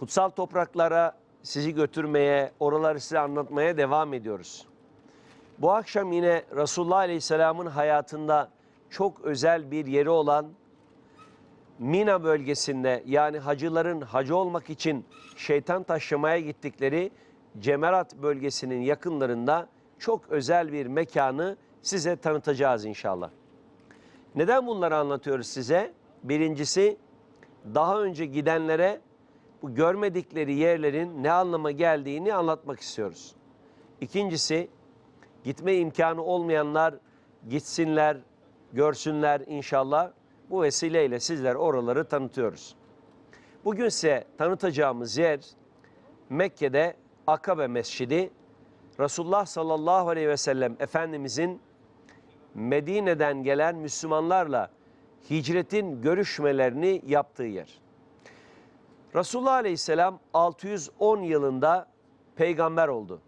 Kutsal topraklara sizi götürmeye, oraları size anlatmaya devam ediyoruz. Bu akşam yine Resulullah Aleyhisselam'ın hayatında çok özel bir yeri olan Mina bölgesinde yani hacıların hacı olmak için şeytan taşımaya gittikleri Cemerat bölgesinin yakınlarında çok özel bir mekanı size tanıtacağız inşallah. Neden bunları anlatıyoruz size? Birincisi daha önce gidenlere bu görmedikleri yerlerin ne anlama geldiğini anlatmak istiyoruz. İkincisi gitme imkanı olmayanlar gitsinler, görsünler inşallah. Bu vesileyle sizler oraları tanıtıyoruz. Bugün size tanıtacağımız yer Mekke'de Akabe Mescidi. Resulullah sallallahu aleyhi ve sellem Efendimizin Medine'den gelen Müslümanlarla hicretin görüşmelerini yaptığı yer. Resulullah Aleyhisselam 610 yılında peygamber oldu.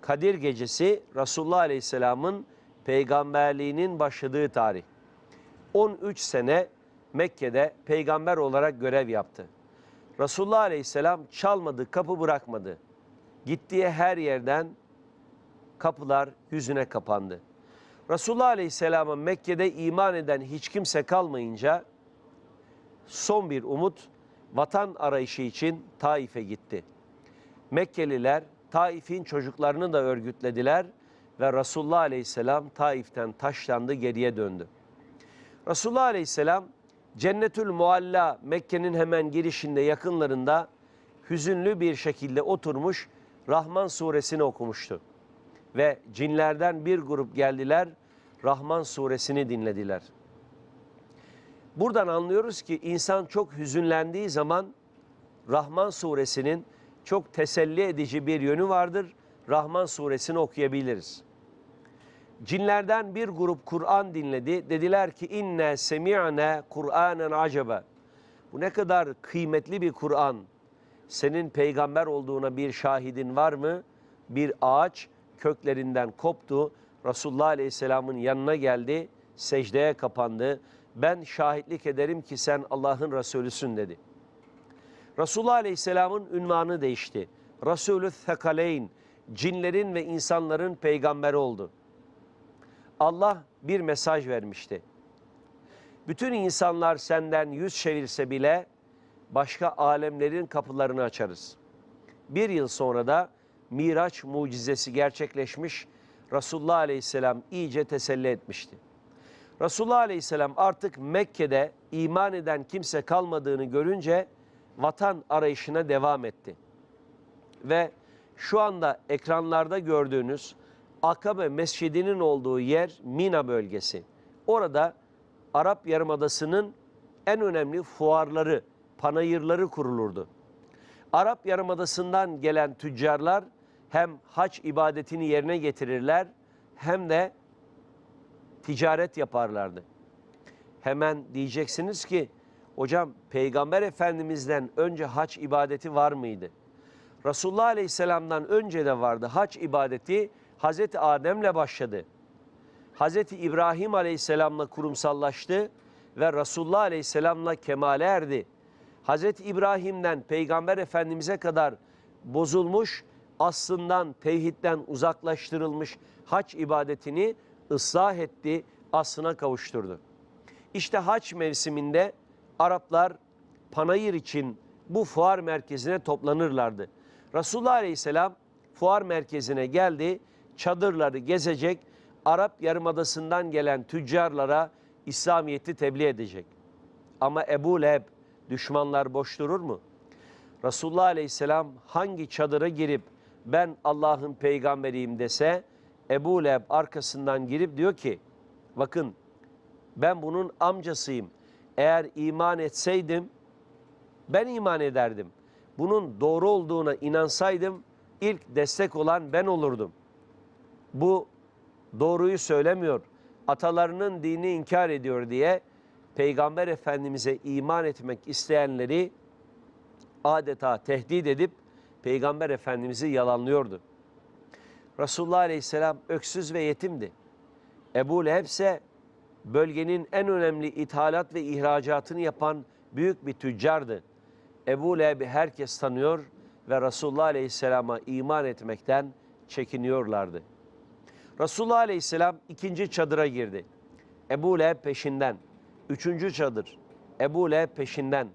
Kadir Gecesi Resulullah Aleyhisselam'ın peygamberliğinin başladığı tarih. 13 sene Mekke'de peygamber olarak görev yaptı. Resulullah Aleyhisselam çalmadı, kapı bırakmadı. Gittiği her yerden kapılar yüzüne kapandı. Resulullah Aleyhisselam'a Mekke'de iman eden hiç kimse kalmayınca son bir umut vatan arayışı için Taif'e gitti. Mekkeliler Taif'in çocuklarını da örgütlediler ve Resulullah Aleyhisselam Taif'ten taşlandı geriye döndü. Resulullah Aleyhisselam Cennetül Mualla Mekke'nin hemen girişinde yakınlarında hüzünlü bir şekilde oturmuş Rahman suresini okumuştu. Ve cinlerden bir grup geldiler Rahman suresini dinlediler. Buradan anlıyoruz ki insan çok hüzünlendiği zaman Rahman suresinin çok teselli edici bir yönü vardır. Rahman suresini okuyabiliriz. Cinlerden bir grup Kur'an dinledi. Dediler ki inne semi'ne Kur'anen acaba. Bu ne kadar kıymetli bir Kur'an. Senin peygamber olduğuna bir şahidin var mı? Bir ağaç köklerinden koptu. Resulullah Aleyhisselam'ın yanına geldi. Secdeye kapandı. Ben şahitlik ederim ki sen Allah'ın Resulüsün dedi. Resulullah Aleyhisselam'ın ünvanı değişti. Resulü Thekaleyn, cinlerin ve insanların peygamberi oldu. Allah bir mesaj vermişti. Bütün insanlar senden yüz çevirse bile başka alemlerin kapılarını açarız. Bir yıl sonra da Miraç mucizesi gerçekleşmiş, Resulullah Aleyhisselam iyice teselli etmişti. Resulullah Aleyhisselam artık Mekke'de iman eden kimse kalmadığını görünce vatan arayışına devam etti. Ve şu anda ekranlarda gördüğünüz Akabe Mescidi'nin olduğu yer Mina bölgesi. Orada Arap Yarımadası'nın en önemli fuarları, panayırları kurulurdu. Arap Yarımadası'ndan gelen tüccarlar hem hac ibadetini yerine getirirler hem de ticaret yaparlardı. Hemen diyeceksiniz ki hocam Peygamber Efendimiz'den önce hac ibadeti var mıydı? Resulullah Aleyhisselam'dan önce de vardı. Hac ibadeti Hazreti Adem'le başladı. Hazreti İbrahim Aleyhisselam'la kurumsallaştı ve Resulullah Aleyhisselam'la kemale erdi. Hazreti İbrahim'den Peygamber Efendimiz'e kadar bozulmuş, aslından, tevhidden uzaklaştırılmış hac ibadetini ıslah etti, aslına kavuşturdu. İşte hac mevsiminde Araplar panayır için bu fuar merkezine toplanırlardı. Resulullah Aleyhisselam fuar merkezine geldi, çadırları gezecek, Arap Yarımadası'ndan gelen tüccarlara İslamiyet'i tebliğ edecek. Ama Ebu Leheb düşmanlar boş durur mu? Resulullah Aleyhisselam hangi çadıra girip ben Allah'ın peygamberiyim dese Ebu Leheb arkasından girip diyor ki bakın ben bunun amcasıyım. Eğer iman etseydim ben iman ederdim. Bunun doğru olduğuna inansaydım ilk destek olan ben olurdum. Bu doğruyu söylemiyor. Atalarının dini inkar ediyor diye Peygamber Efendimiz'e iman etmek isteyenleri adeta tehdit edip Peygamber Efendimiz'i yalanlıyordu. Resulullah Aleyhisselam öksüz ve yetimdi. Ebu Leheb ise bölgenin en önemli ithalat ve ihracatını yapan büyük bir tüccardı. Ebu Leheb'i herkes tanıyor ve Resulullah Aleyhisselam'a iman etmekten çekiniyorlardı. Resulullah Aleyhisselam ikinci çadıra girdi. Ebu Leheb peşinden. Üçüncü çadır. Ebu Leheb peşinden.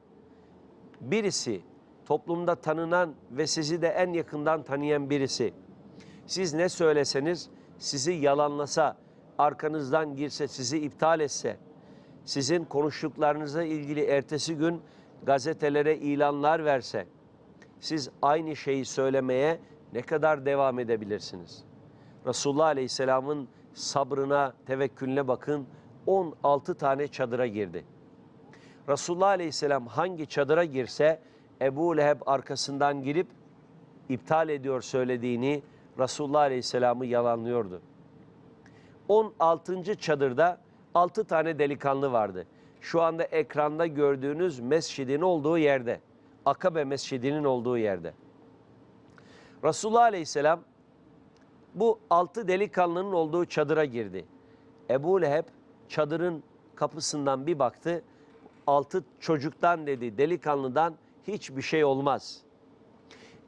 Birisi toplumda tanınan ve sizi de en yakından tanıyan birisi. Siz ne söyleseniz sizi yalanlasa, arkanızdan girse, sizi iptal etse, sizin konuştuklarınızla ilgili ertesi gün gazetelere ilanlar verse, siz aynı şeyi söylemeye ne kadar devam edebilirsiniz? Resulullah Aleyhisselam'ın sabrına, tevekkülüne bakın 16 tane çadıra girdi. Resulullah Aleyhisselam hangi çadıra girse Ebu Leheb arkasından girip iptal ediyor söylediğini Resulullah Aleyhisselam'ı yalanlıyordu. 16. çadırda 6 tane delikanlı vardı. Şu anda ekranda gördüğünüz mescidin olduğu yerde. Akabe mescidinin olduğu yerde. Resulullah Aleyhisselam bu altı delikanlının olduğu çadıra girdi. Ebu Leheb çadırın kapısından bir baktı. Altı çocuktan dedi, delikanlıdan hiçbir şey olmaz.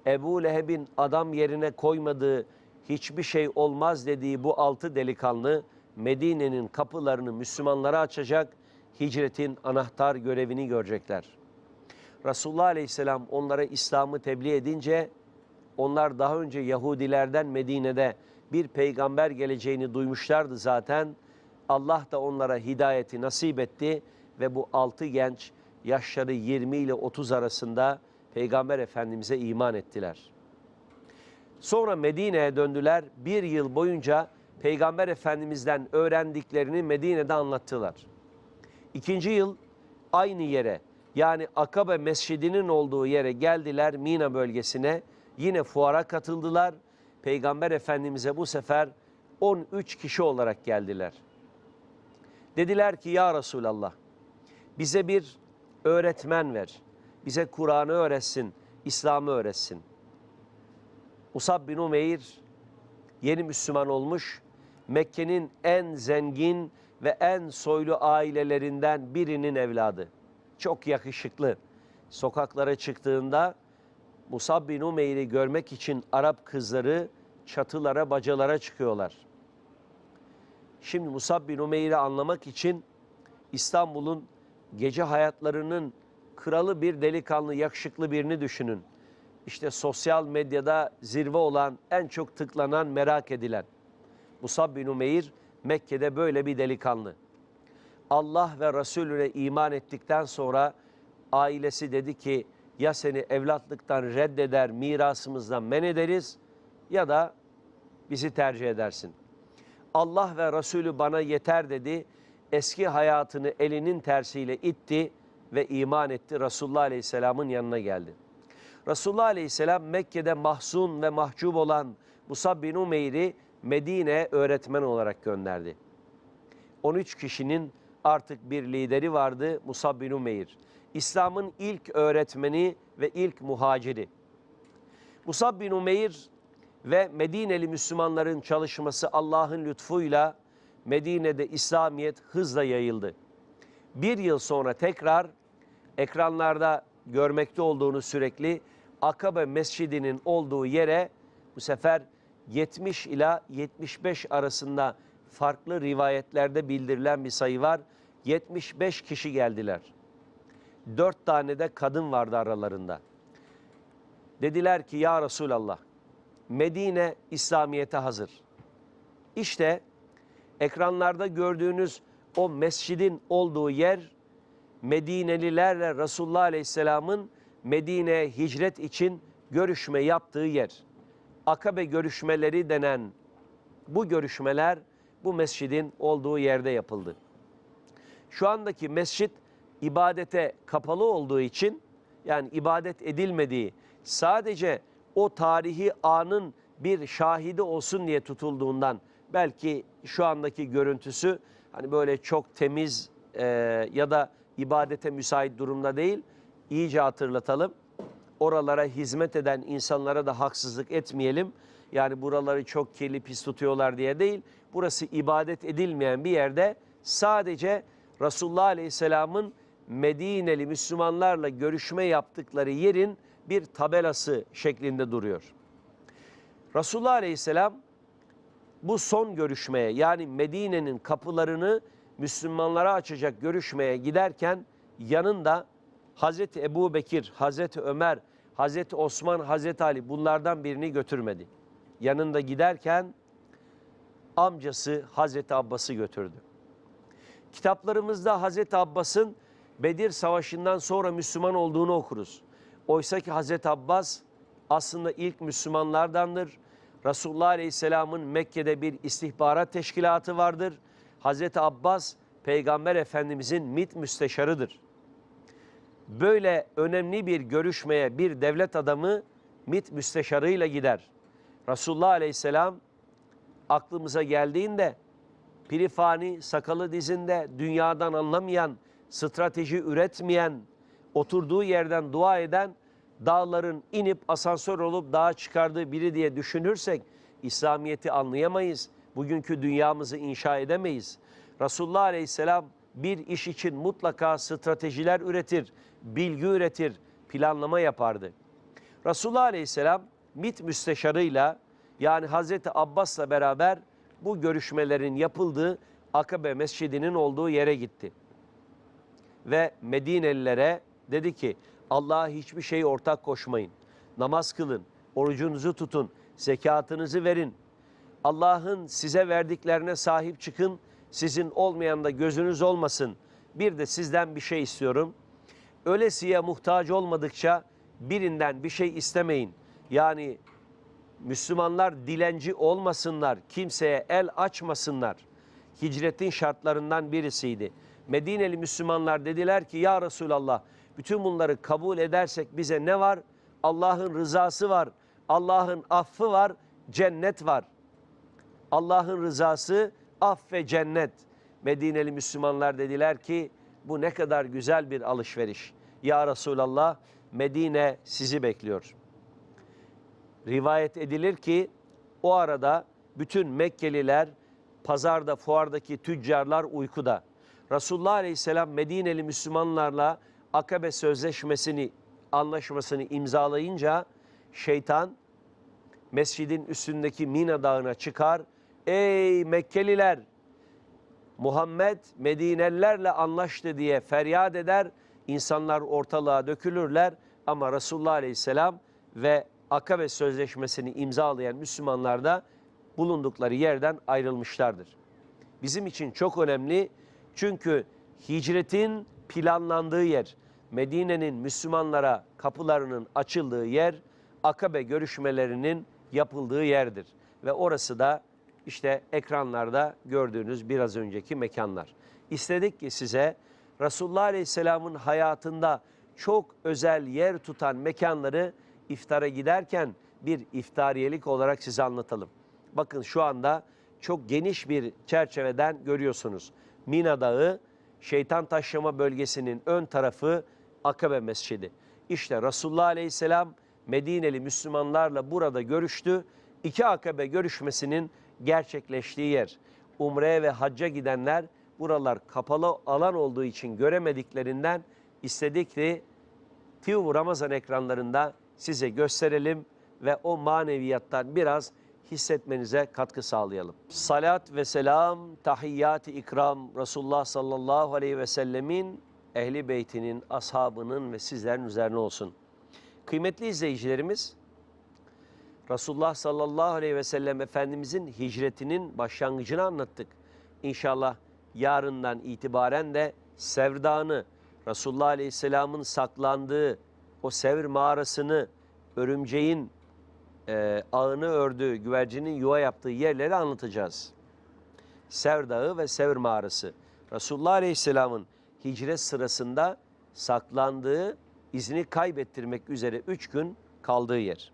Ebu Leheb'in adam yerine koymadığı hiçbir şey olmaz dediği bu altı delikanlı Medine'nin kapılarını Müslümanlara açacak, hicretin anahtar görevini görecekler. Resulullah Aleyhisselam onlara İslam'ı tebliğ edince onlar daha önce Yahudilerden Medine'de bir peygamber geleceğini duymuşlardı zaten. Allah da onlara hidayeti nasip etti ve bu altı genç yaşları 20 ile 30 arasında Peygamber Efendimiz'e iman ettiler. Sonra Medine'ye döndüler. Bir yıl boyunca Peygamber Efendimiz'den öğrendiklerini Medine'de anlattılar. İkinci yıl aynı yere yani Akabe Mescidi'nin olduğu yere geldiler Mina bölgesine. Yine fuara katıldılar. Peygamber Efendimiz'e bu sefer 13 kişi olarak geldiler. Dediler ki ya Resulallah bize bir öğretmen ver. Bize Kur'an'ı öğretsin, İslam'ı öğretsin. Musab bin Umeyr yeni Müslüman olmuş. Mekke'nin en zengin ve en soylu ailelerinden birinin evladı. Çok yakışıklı. Sokaklara çıktığında Musab bin Umeyr'i görmek için Arap kızları çatılara, bacalara çıkıyorlar. Şimdi Musab bin Umeyr'i anlamak için İstanbul'un gece hayatlarının kralı bir delikanlı, yakışıklı birini düşünün. İşte sosyal medyada zirve olan, en çok tıklanan, merak edilen. Musab bin Umeyr Mekke'de böyle bir delikanlı. Allah ve Resulüne iman ettikten sonra ailesi dedi ki ya seni evlatlıktan reddeder, mirasımızdan men ederiz ya da bizi tercih edersin. Allah ve Resulü bana yeter dedi. Eski hayatını elinin tersiyle itti ve iman etti. Resulullah Aleyhisselam'ın yanına geldi. Resulullah Aleyhisselam Mekke'de mahzun ve mahcup olan Musab bin Umeyr'i Medine öğretmen olarak gönderdi. 13 kişinin artık bir lideri vardı Musab bin Umeyr. İslam'ın ilk öğretmeni ve ilk muhaciri. Musab bin Umeyr ve Medineli Müslümanların çalışması Allah'ın lütfuyla Medine'de İslamiyet hızla yayıldı. Bir yıl sonra tekrar ekranlarda görmekte olduğunu sürekli Akabe Mescidi'nin olduğu yere bu sefer 70 ila 75 arasında farklı rivayetlerde bildirilen bir sayı var. 75 kişi geldiler. Dört tane de kadın vardı aralarında. Dediler ki ya Resulallah Medine İslamiyet'e hazır. İşte ekranlarda gördüğünüz o mescidin olduğu yer Medinelilerle Resulullah Aleyhisselam'ın Medine'ye hicret için görüşme yaptığı yer. Akabe görüşmeleri denen bu görüşmeler bu mescidin olduğu yerde yapıldı. Şu andaki mescit ibadete kapalı olduğu için yani ibadet edilmediği sadece o tarihi anın bir şahidi olsun diye tutulduğundan belki şu andaki görüntüsü hani böyle çok temiz e, ya da ibadete müsait durumda değil. İyice hatırlatalım. Oralara hizmet eden insanlara da haksızlık etmeyelim. Yani buraları çok kirli pis tutuyorlar diye değil. Burası ibadet edilmeyen bir yerde sadece Resulullah Aleyhisselam'ın Medineli Müslümanlarla görüşme yaptıkları yerin bir tabelası şeklinde duruyor. Resulullah Aleyhisselam bu son görüşmeye yani Medine'nin kapılarını Müslümanlara açacak görüşmeye giderken yanında Hazreti Ebu Bekir, Hazreti Ömer, Hazreti Osman, Hazreti Ali bunlardan birini götürmedi. Yanında giderken amcası Hazreti Abbas'ı götürdü. Kitaplarımızda Hazreti Abbas'ın Bedir Savaşı'ndan sonra Müslüman olduğunu okuruz. Oysa ki Hazreti Abbas aslında ilk Müslümanlardandır. Resulullah Aleyhisselam'ın Mekke'de bir istihbarat teşkilatı vardır. Hazreti Abbas Peygamber Efendimizin MİT müsteşarıdır. Böyle önemli bir görüşmeye bir devlet adamı MİT müsteşarıyla gider. Resulullah Aleyhisselam aklımıza geldiğinde pirifani, sakalı dizinde, dünyadan anlamayan, strateji üretmeyen, oturduğu yerden dua eden, dağların inip asansör olup dağa çıkardığı biri diye düşünürsek İslamiyet'i anlayamayız. Bugünkü dünyamızı inşa edemeyiz. Resulullah Aleyhisselam bir iş için mutlaka stratejiler üretir, bilgi üretir, planlama yapardı. Resulullah Aleyhisselam MİT müsteşarıyla yani Hazreti Abbas'la beraber bu görüşmelerin yapıldığı Akabe Mescidi'nin olduğu yere gitti. Ve Medinelilere dedi ki Allah'a hiçbir şey ortak koşmayın. Namaz kılın, orucunuzu tutun, zekatınızı verin. Allah'ın size verdiklerine sahip çıkın. Sizin olmayan da gözünüz olmasın. Bir de sizden bir şey istiyorum. Ölesiye muhtaç olmadıkça birinden bir şey istemeyin. Yani Müslümanlar dilenci olmasınlar, kimseye el açmasınlar. Hicretin şartlarından birisiydi. Medineli Müslümanlar dediler ki ya Resulallah bütün bunları kabul edersek bize ne var? Allah'ın rızası var, Allah'ın affı var, cennet var. Allah'ın rızası, af ve cennet. Medineli Müslümanlar dediler ki bu ne kadar güzel bir alışveriş. Ya Resulallah Medine sizi bekliyor. Rivayet edilir ki o arada bütün Mekkeliler, pazarda, fuardaki tüccarlar uykuda. Resulullah Aleyhisselam Medineli Müslümanlarla Akabe Sözleşmesini, anlaşmasını imzalayınca şeytan mescidin üstündeki Mina Dağı'na çıkar. Ey Mekkeliler! Muhammed Medinelilerle anlaştı diye feryat eder. İnsanlar ortalığa dökülürler ama Resulullah Aleyhisselam ve Akabe Sözleşmesi'ni imzalayan Müslümanlar da bulundukları yerden ayrılmışlardır. Bizim için çok önemli çünkü hicretin planlandığı yer, Medine'nin Müslümanlara kapılarının açıldığı yer, Akabe görüşmelerinin yapıldığı yerdir. Ve orası da işte ekranlarda gördüğünüz biraz önceki mekanlar. İstedik ki size Resulullah Aleyhisselam'ın hayatında çok özel yer tutan mekanları iftara giderken bir iftariyelik olarak size anlatalım. Bakın şu anda çok geniş bir çerçeveden görüyorsunuz. Mina Dağı, şeytan taşlama bölgesinin ön tarafı Akabe Mescidi. İşte Resulullah Aleyhisselam Medineli Müslümanlarla burada görüştü. İki Akabe görüşmesinin gerçekleştiği yer. Umre'ye ve hacca gidenler buralar kapalı alan olduğu için göremediklerinden istedik ki Ramazan ekranlarında size gösterelim ve o maneviyattan biraz hissetmenize katkı sağlayalım. Salat ve selam, tahiyyat-ı ikram Resulullah sallallahu aleyhi ve sellemin, ehli beytinin, ashabının ve sizlerin üzerine olsun. Kıymetli izleyicilerimiz, Resulullah sallallahu aleyhi ve sellem Efendimizin hicretinin başlangıcını anlattık. İnşallah yarından itibaren de Sevda'nı, Resulullah aleyhisselamın saklandığı o Sevr mağarasını, örümceğin e, ağını ördüğü, güvercinin yuva yaptığı yerleri anlatacağız. Sevr Dağı ve Sevr Mağarası. Resulullah Aleyhisselam'ın hicret sırasında saklandığı, izini kaybettirmek üzere üç gün kaldığı yer.